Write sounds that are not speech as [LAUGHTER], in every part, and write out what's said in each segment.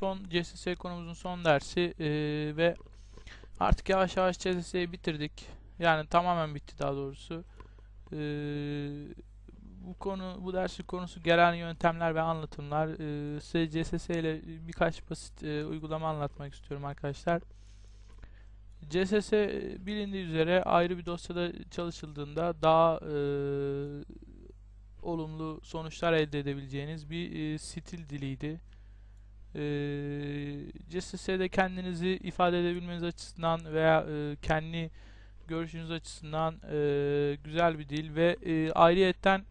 son CSS konumuzun son dersi e, ve artık yavaş yavaş CSS'yi bitirdik. Yani tamamen bitti daha doğrusu. E, bu konu bu dersin konusu gelen yöntemler ve anlatımlar. E, size CSS ile birkaç basit e, uygulama anlatmak istiyorum arkadaşlar. CSS e, bilindiği üzere ayrı bir dosyada çalışıldığında daha e, olumlu sonuçlar elde edebileceğiniz bir e, stil diliydi. E, CSS'de kendinizi ifade edebilmeniz açısından veya e, kendi görüşünüz açısından e, güzel bir dil ve e, ayrıyetten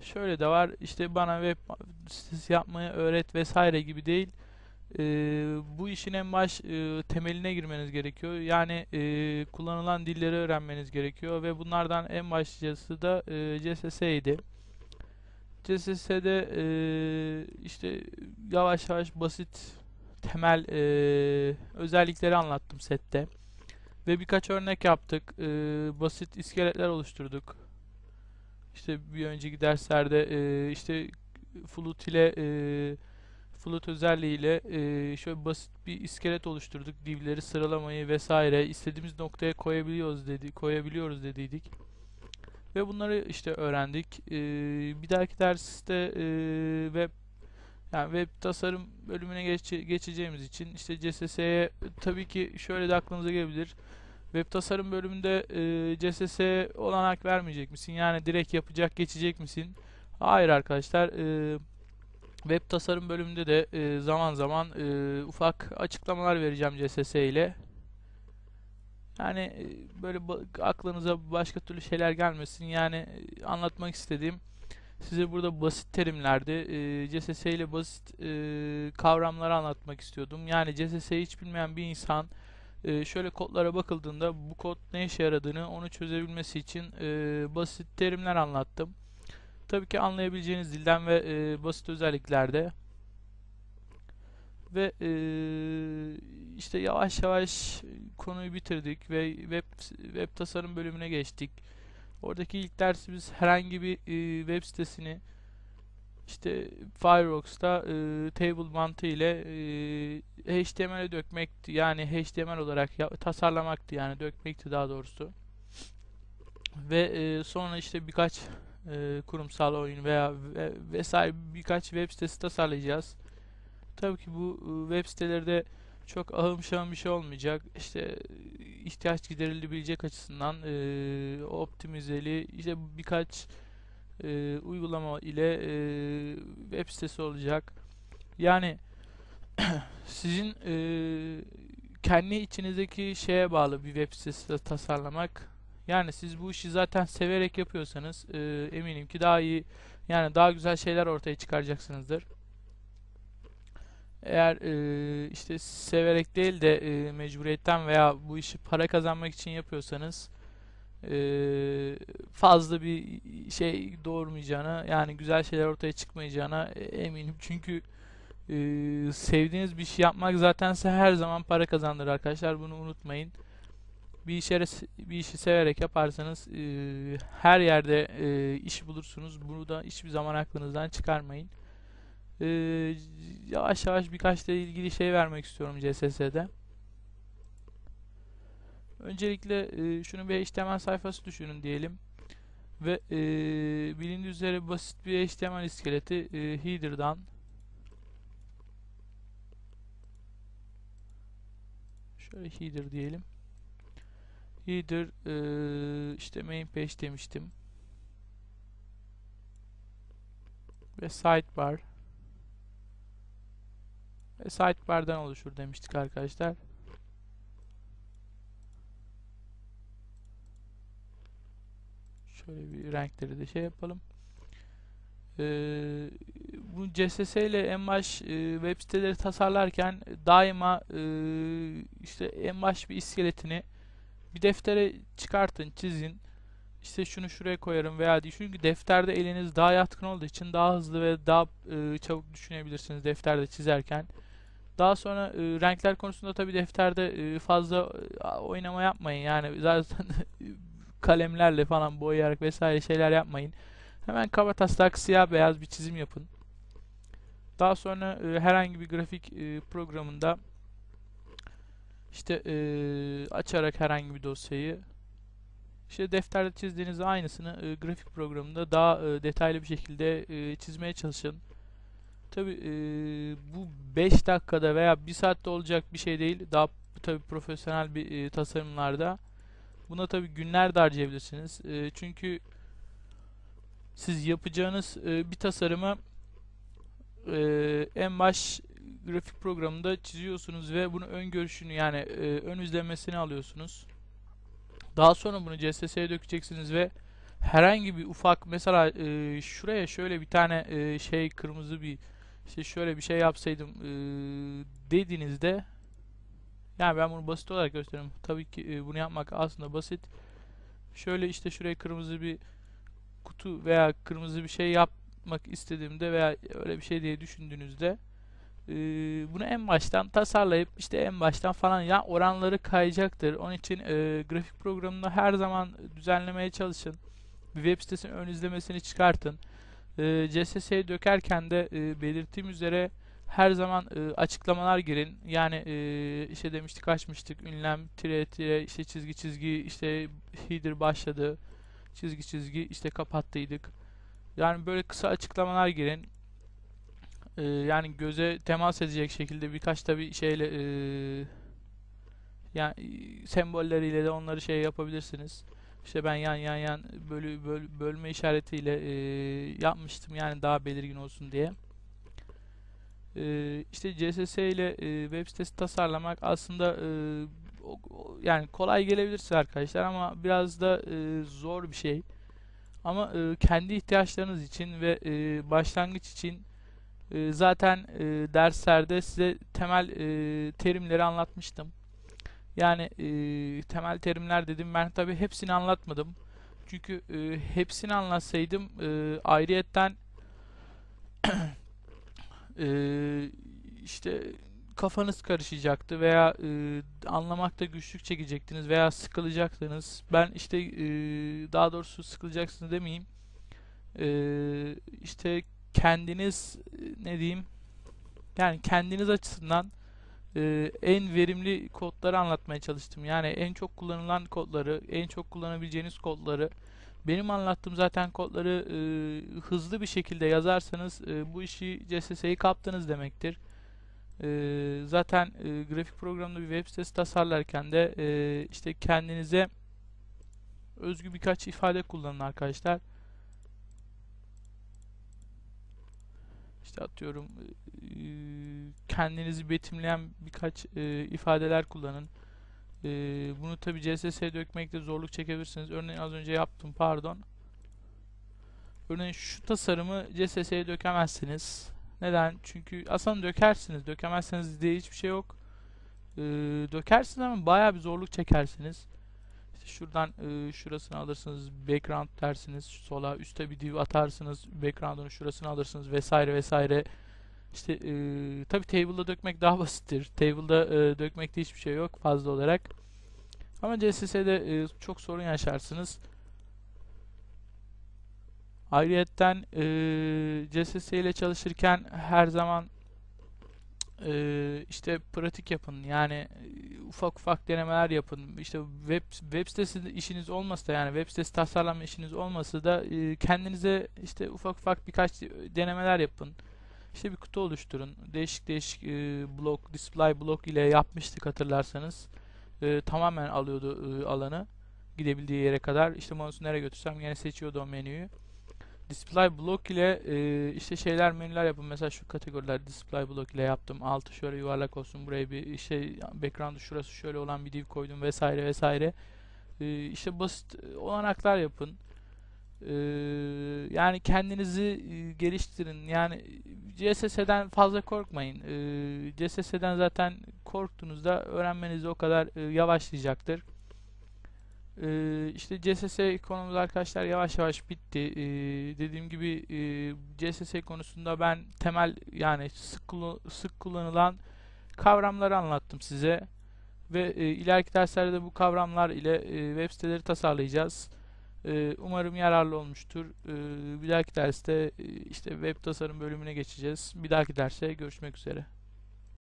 şöyle de var işte bana web sitesi yapmayı öğret vesaire gibi değil. E, bu işin en baş e, temeline girmeniz gerekiyor. Yani e, kullanılan dilleri öğrenmeniz gerekiyor ve bunlardan en başlıcası da e, CSS idi. CSS'de e, işte yavaş yavaş basit temel e, özellikleri anlattım sette. Ve birkaç örnek yaptık. E, basit iskeletler oluşturduk. İşte bir önceki derslerde e, işte Flut ile e, Flut özelliğiyle e, şöyle basit bir iskelet oluşturduk. Divleri sıralamayı vesaire istediğimiz noktaya koyabiliyoruz dedi, koyabiliyoruz dediydik. Ve bunları işte öğrendik. Ee, bir dahaki derste e, web yani web tasarım bölümüne geç, geçeceğimiz için işte CSS'ye tabii ki şöyle de aklınıza gelebilir. Web tasarım bölümünde e, CSS'ye olanak vermeyecek misin? Yani direkt yapacak geçecek misin? Hayır arkadaşlar. E, web tasarım bölümünde de e, zaman zaman e, ufak açıklamalar vereceğim CSS ile. Yani e, böyle aklınıza başka türlü şeyler gelmesin. Yani e, anlatmak istediğim size burada basit terimlerde e, CSS ile basit e, kavramları anlatmak istiyordum. Yani CSS'yi hiç bilmeyen bir insan şöyle kodlara bakıldığında bu kod ne işe yaradığını onu çözebilmesi için basit terimler anlattım. Tabii ki anlayabileceğiniz dilden ve basit özelliklerde ve e, işte yavaş yavaş konuyu bitirdik ve web web tasarım bölümüne geçtik. Oradaki ilk dersimiz herhangi bir e, web sitesini işte Firefox'ta e, table mantığı ile e, HTML'e dökmekti. Yani HTML olarak ya, tasarlamaktı yani dökmekti daha doğrusu. Ve e, sonra işte birkaç e, kurumsal oyun veya ve, vesaire birkaç web sitesi tasarlayacağız. Tabii ki bu e, web siteleri de çok ahım şahım bir şey olmayacak. İşte ihtiyaç giderilebilecek açısından e, optimizeli işte birkaç e, uygulama ile e, web sitesi olacak. Yani [CLEARS THROAT] sizin e, kendi içinizdeki şeye bağlı bir web sitesi tasarlamak. Yani siz bu işi zaten severek yapıyorsanız e, eminim ki daha iyi yani daha güzel şeyler ortaya çıkaracaksınızdır. Eğer e, işte severek değil de e, mecburiyetten veya bu işi para kazanmak için yapıyorsanız e, fazla bir şey doğurmayacağına yani güzel şeyler ortaya çıkmayacağına e, eminim. Çünkü e, sevdiğiniz bir şey yapmak zaten size her zaman para kazandırır arkadaşlar. Bunu unutmayın. Bir işe bir işi severek yaparsanız e, her yerde e, iş bulursunuz. Bunu da hiçbir zaman aklınızdan çıkarmayın. Ee, yavaş yavaş birkaç da ilgili şey vermek istiyorum CSS'de. Öncelikle e, şunu bir HTML sayfası düşünün diyelim. Ve e, bilindiği üzere basit bir HTML iskeleti e, header'dan şöyle header diyelim. Header e, işte main page demiştim. Ve sidebar ve sidebar'dan oluşur demiştik arkadaşlar. Şöyle bir renkleri de şey yapalım. Ee, bu CSS ile en baş e, web siteleri tasarlarken daima e, işte en baş bir iskeletini bir deftere çıkartın, çizin. İşte şunu şuraya koyarım veya değil. Çünkü defterde eliniz daha yatkın olduğu için daha hızlı ve daha e, çabuk düşünebilirsiniz defterde çizerken. Daha sonra e, renkler konusunda tabii defterde e, fazla e, oynama yapmayın. Yani zaten [LAUGHS] kalemlerle falan boyayarak vesaire şeyler yapmayın. Hemen kaba taslak siyah beyaz bir çizim yapın. Daha sonra e, herhangi bir grafik e, programında işte e, açarak herhangi bir dosyayı işte defterde çizdiğiniz aynısını e, grafik programında daha e, detaylı bir şekilde e, çizmeye çalışın. Tabi e, bu 5 dakikada veya 1 saatte olacak bir şey değil. Daha tabi profesyonel bir e, tasarımlarda. Buna tabi günler de harcayabilirsiniz. E, çünkü siz yapacağınız e, bir tasarımı e, en baş grafik programında çiziyorsunuz ve bunu ön görüşünü yani e, ön izlemesini alıyorsunuz. Daha sonra bunu CSS'ye dökeceksiniz ve herhangi bir ufak mesela e, şuraya şöyle bir tane e, şey kırmızı bir işte şöyle bir şey yapsaydım e, dediğinizde yani ben bunu basit olarak gösteriyorum. Tabii ki e, bunu yapmak aslında basit. Şöyle işte şuraya kırmızı bir kutu veya kırmızı bir şey yapmak istediğimde veya öyle bir şey diye düşündüğünüzde e, bunu en baştan tasarlayıp işte en baştan falan ya oranları kayacaktır. Onun için e, grafik programında her zaman düzenlemeye çalışın. Bir web sitesinin ön izlemesini çıkartın. E, CSS'ye dökerken de e, belirttiğim üzere her zaman e, açıklamalar girin. Yani e, işte demiştik açmıştık ünlem tire tire işte çizgi çizgi işte header başladı çizgi çizgi işte kapattıydık. Yani böyle kısa açıklamalar girin. Ee, yani göze temas edecek şekilde birkaç tabi şeyle e, yani sembolleriyle de onları şey yapabilirsiniz. İşte ben yan yan yan bölü böl, bölme işaretiyle e, yapmıştım yani daha belirgin olsun diye. E, işte CSS ile e, web sitesi tasarlamak aslında e, o, o, yani kolay gelebilir arkadaşlar ama biraz da e, zor bir şey. Ama e, kendi ihtiyaçlarınız için ve e, başlangıç için e, zaten e, derslerde size temel e, terimleri anlatmıştım. Yani e, temel terimler dedim ben tabi hepsini anlatmadım. Çünkü e, hepsini anlatsaydım e, ayrıyetten [CLEARS THROAT] e, işte kafanız karışacaktı veya e, anlamakta güçlük çekecektiniz veya sıkılacaktınız. Ben işte e, daha doğrusu sıkılacaksınız demeyeyim. E, işte kendiniz ne diyeyim yani kendiniz açısından e, en verimli kodları anlatmaya çalıştım. Yani en çok kullanılan kodları, en çok kullanabileceğiniz kodları benim anlattığım zaten kodları e, hızlı bir şekilde yazarsanız e, bu işi CSS'yi kaptınız demektir. E, zaten e, grafik programında bir web sitesi tasarlarken de e, işte kendinize özgü birkaç ifade kullanın arkadaşlar. İşte atıyorum e, kendinizi betimleyen birkaç e, ifadeler kullanın. E, bunu tabi CSS'ye dökmekte zorluk çekebilirsiniz. Örneğin az önce yaptım pardon. Örneğin şu tasarımı CSS'ye dökemezsiniz. Neden? Çünkü aslında dökersiniz. Dökemezseniz diye hiçbir şey yok. Dökersiniz ama bayağı bir zorluk çekersiniz. Şuradan e, şurasını alırsınız. Background dersiniz. Sola üstte bir div atarsınız. Background'un şurasını alırsınız vesaire vesaire. İşte e, tabi table'da dökmek daha [LAUGHS] basittir. Table'da e, dökmekte hiçbir şey yok fazla olarak. Ama CSS'de e, çok sorun yaşarsınız. Ayrıyetten e, CSS ile çalışırken her zaman işte pratik yapın. Yani ufak ufak denemeler yapın. İşte web web sitesi işiniz olmasa da yani web sitesi tasarlama işiniz olmasa da e, kendinize işte ufak ufak birkaç denemeler yapın. İşte bir kutu oluşturun. Değişik değişik e, blok, display blok ile yapmıştık hatırlarsanız. E, tamamen alıyordu e, alanı. Gidebildiği yere kadar. İşte mouse'u nereye götürsem yine seçiyordu o menüyü display block ile e, işte şeyler menüler yapın. Mesela şu kategoriler display block ile yaptım. Altı şöyle yuvarlak olsun. Buraya bir şey background'u şurası şöyle olan bir div koydum vesaire vesaire. E, işte basit olanaklar yapın. E, yani kendinizi e, geliştirin. Yani CSS'den fazla korkmayın. E, CSS'den zaten korktuğunuzda öğrenmeniz o kadar e, yavaşlayacaktır. Ee, işte CSS konumuz arkadaşlar yavaş yavaş bitti. Ee, dediğim gibi e, CSS konusunda ben temel yani sık, sık kullanılan kavramları anlattım size. Ve e, ileriki derslerde bu kavramlar ile e, web siteleri tasarlayacağız. E, umarım yararlı olmuştur. Ee, bir dahaki derste e, işte web tasarım bölümüne geçeceğiz. Bir dahaki derste görüşmek üzere.